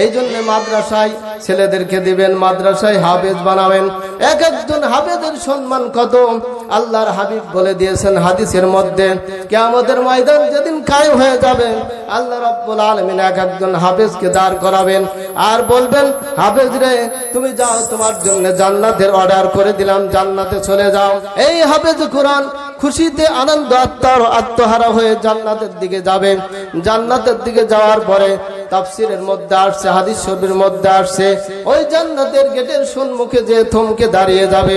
এই জন্য মাদ্রাসায় ছেলেদেরকে দিবেন, মাদ্রাসায় হাফেজ বানাবেন। এক একজন হাফেজের সম্মান কত? আল্লাহর হাবিব বলে দিয়েছেন হাদিসের মধ্যে, কেয়ামতের ময়দান যেদিন কায়েম হয়ে যাবে, আল্লাহ রাব্বুল আলামিন এক একজন হাফেজকে দাঁড় করাবেন আর বলবেন, হাফেজ রে, তুমি যাও, তোমার জন্য জান্নাতের অর্ডার করে দিলাম, জান্নাতে চলে যাও। এই হাফেজ কোরআন খুশিতে আনন্দ, আত্মার আত্মহারা হয়ে জান্নাতের দিকে যাবে। জান্নাতের দিকে যাওয়ার পরে তাফসিরের মধ্যে আসছে, হাদিস শরীফের মধ্যে আসছে। ওই জান্নাতের গেটের সম্মুখে যে থমকে দাঁড়িয়ে যাবে।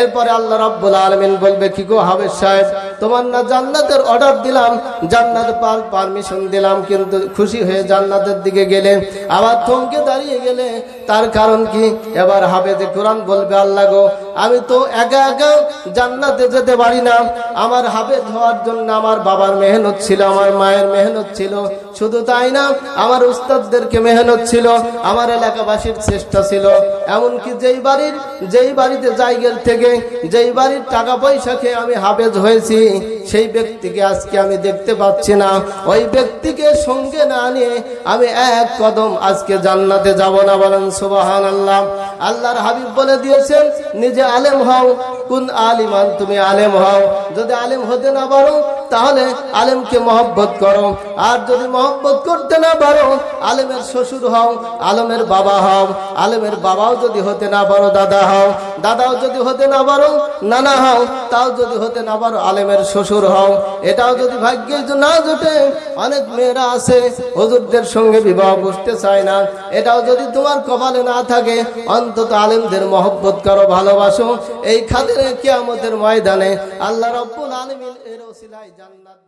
এরপরে আল্লাহ রাব্বুল আলামিন বলবে, কি গো হাবেজ সাহেব, তোমার না জান্নাতের অর্ডার দিলাম, জান্নাত পার পারমিশন দিলাম, কিন্তু খুশি হয়ে জান্নাতের দিকে গেলে, আবার থমকে দাঁড়িয়ে গেলে, তার কারণ কি? এবার হাফেজে কোরআন বলবে, আল্লাহ গো আমি তো একা একা জান্নাতে যেতে পারি না। আমার হাফেজ হওয়ার জন্য আমার বাবার মেহনত ছিল, আমার মায়ের মেহনত ছিল। শুধু তাই না, আমার উস্তাদদেরকে মেহনত ছিল, আমার এলাকাবাসীর চেষ্টা ছিল। এমনকি যেই বাড়ির, যেই বাড়িতে জায়গেল থেকে, যেই বাড়ির টাকা পয়সা খেয়ে আমি হাফেজ হয়েছি, সেই ব্যক্তিকে আজকে আমি দেখতে পাচ্ছি না। ওই ব্যক্তিকে সঙ্গে না নিয়ে আমি এক কদম আজকে জান্নাতে যাব না বলেন সুবাহান আল্লাহ আল্লাহর হাবিব বলে দিয়েছেন, নিজে আলেম হও, কোন আলিমান, তুমি আলেম হও। যদি আলেম হতে না পারো, তাহলে আলেমকে মহব্বত করো। আর যদি মহব্বত করতে না পারো, আলেমের শ্বশুর হও, আলমের বাবা হও, আলেমের বাবাও যদি হতে না পারো, দাদা হও, দাদাও যদি হতে না পারো, নানা হও, তাও যদি হতে না পারো, আলেমের শ্বশুর হও। এটাও যদি ভাগ্যে না জোটে, অনেক মেয়েরা আছে, হুজুরদের সঙ্গে বিবাহ বসতে চায় না। এটাও যদি তোমার কপালে না থাকে, অন্তত আলেমদের মহব্বত করো, ভালোবাসো। এই খাতিরে কিয়ামতের ময়দানে আল্লাহ রব্বুল আলমিন এর ওসিলায় জান্নাত